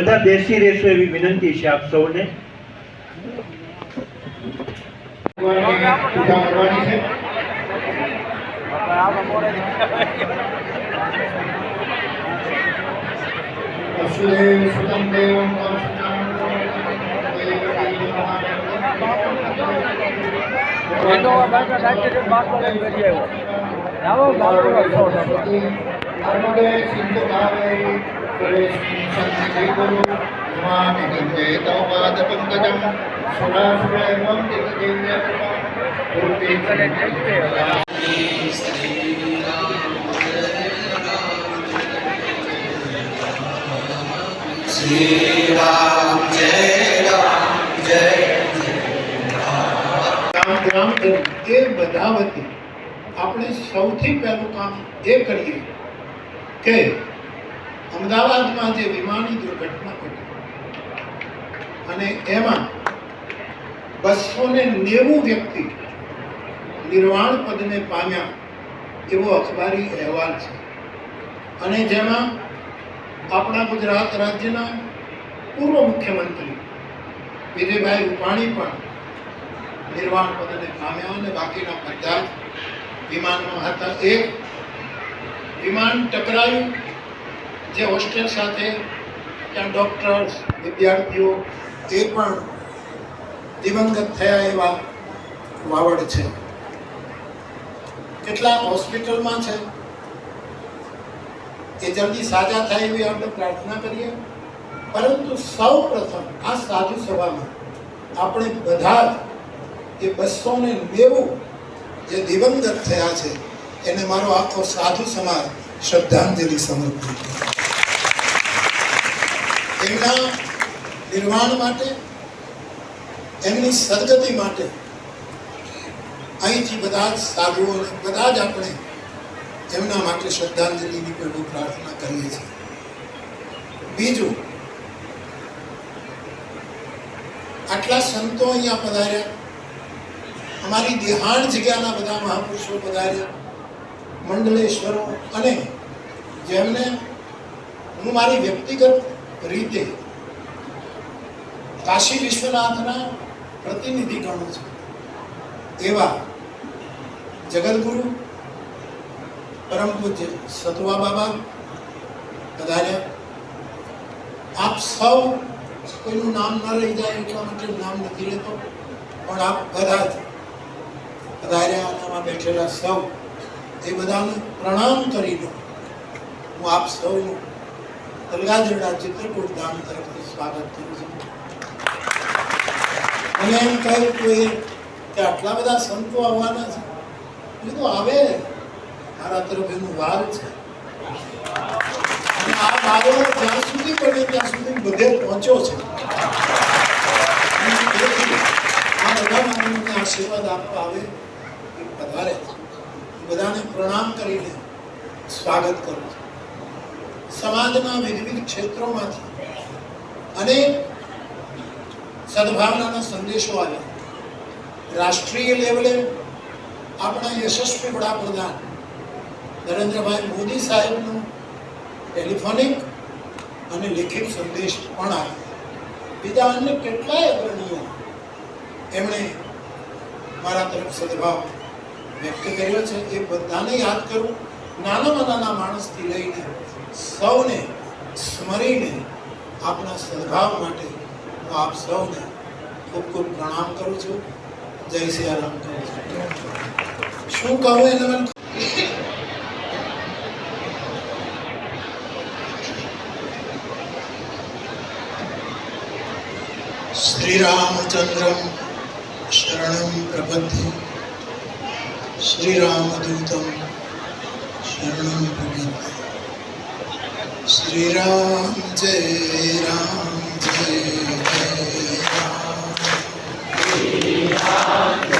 બધા બેસી રહેશો એવી વિનંતી છે આપ સૌને. પૂજા કરવાની છે વસુદેવ સુતમ દેવમ નર્મદે સિંધુ ભાવે સંતિ ગુરુ સ્વામી ગંગે તવ પાદ પંકજમ સુરાસુરેવમ દિવ્ય કામ ગ્રામ એ બધા વતી આપણે સૌથી પહેલું કામ એ કરીએ કે અમદાવાદમાં જે વિમાની દુર્ઘટના ઘટી અને એમાં બસો ને નેવું વ્યક્તિ નિર્વાણ પદને પામ્યા એવો અખબારી અહેવાલ છે. અને જેમાં આપણા ગુજરાત રાજ્યના પૂર્વ મુખ્યમંત્રી વિજયભાઈ રૂપાણી પણ નિર્વાણ પદને પામ્યા અને બાકીના બધા વિમાનમાં હતા. એક વિમાન ટકરાયું. જે હોસ્ટેલ સાથે ત્યાં ડૉક્ટર્સ વિદ્યાર્થીઓ એ પણ દિવંગત થયા એવા વાવડ છે. કેટલાક હોસ્પિટલમાં છે? એ જલ્દી સાજા થાય એવી આપણે પ્રાર્થના કરીએ. પરંતુ સૌ પ્રથમ આ સાધુ સભામાં આપણે બધા જ એ બસો ને નેવું જે દિવંગત થયા છે. એને મારો આખો સાધુ સમાજ શ્રદ્ધાંજલિ સમર્પિત એમના નિર્માણ માટે, એમની સદગતિ માટે અહીંથી બધા જ સાધુઓને, બધા જ આપણે એમના માટે શ્રદ્ધાંજલિની પણ પ્રાર્થના કરીએ છીએ. બીજું, આટલા સંતો અહીંયા પધાર્યા. અમારી દેહાણ જગ્યાના બધા મહાપુરુષો પધાર્યા. મંડલેશ્વરો અને જેમને હું મારી વ્યક્તિગત રીતે કાશી વિશ્વનાથના પ્રતિનિધિ ગણું છું, એવા જગદગુરુ પરમ પૂજ્ય સતુવા બાબા. પધાર્યા આપ સૌ કોઈનું નામ ન રહી જાય એટલા માટે નામ નથી લેતો, પણ આપ બધા જ પધાર્યા બેઠેલા સૌ એ બધાને પ્રણામ કરીને હું આપ સૌનું તલગાજરડા ચિત્રકૂટ ધામ તરફથી સ્વાગત કરું છું. અને એમ કહ્યું કે આટલા બધા સંતો આવવાના છે. એ તો આવે. મારા તરફ એનું વાર છે. આ વારો જ્યાં સુધી બને ત્યાં સુધી બધે પહોંચ્યો છે. આ બધા માનવીને આશીર્વાદ આપવા આવે એ પધારે છે. બધાને પ્રણામ કરીને સ્વાગત કરું છું. સમાજના વિવિધ ક્ષેત્રોમાંથી અનેક સદભાવનાના સંદેશો આવ્યા. રાષ્ટ્રીય લેવલે આપણા યશસ્વી વડાપ્રધાન નરેન્દ્રભાઈ મોદી સાહેબનું ટેલિફોનિક અને લિખિત સંદેશ પણ આવ્યો. બીજા અન્ય કેટલાય અગ્રણીઓ એમણે મારા તરફ સદભાવ व्यक्त करो बदाने याद करव नणस की लई सौने स्मरी अपना सद्भाव मे आप सौ ने खूब खूब प्रणाम करू चु जय सियाराम कर शू कहू श्री शरण प्रबंधी શ્રીરામદૂતમ શરણમ ભગત શ્રીરામ જય રામ જય જય Ram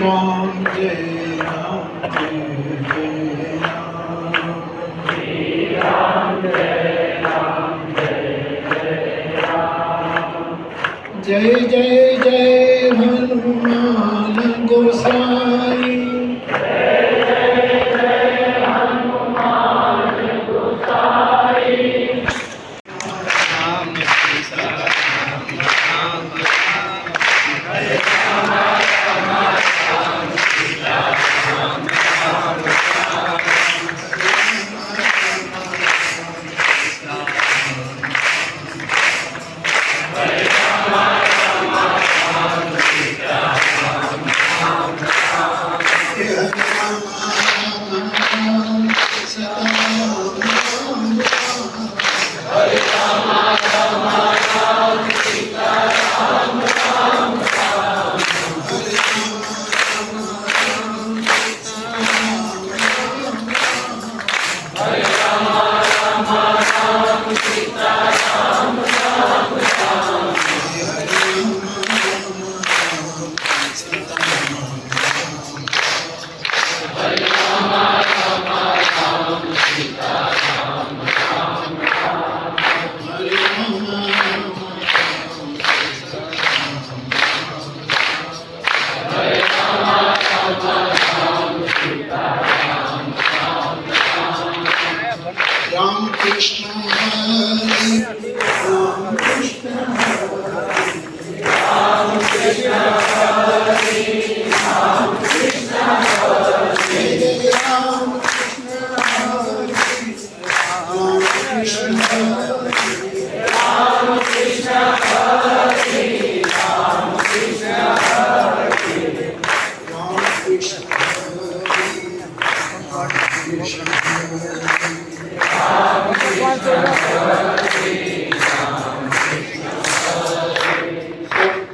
Ram, Jai Ram, Jai Ram, Jai Hanuman Goswami. Amém.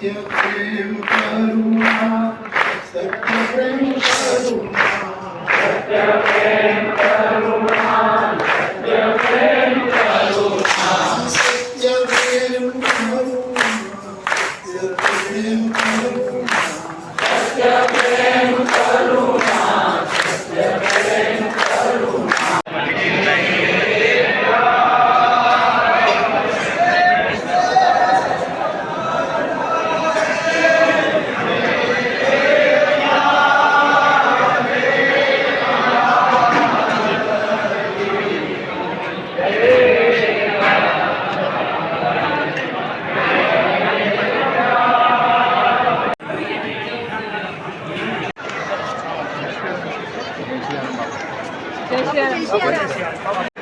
Setiap yang સત્ય પ્રેમ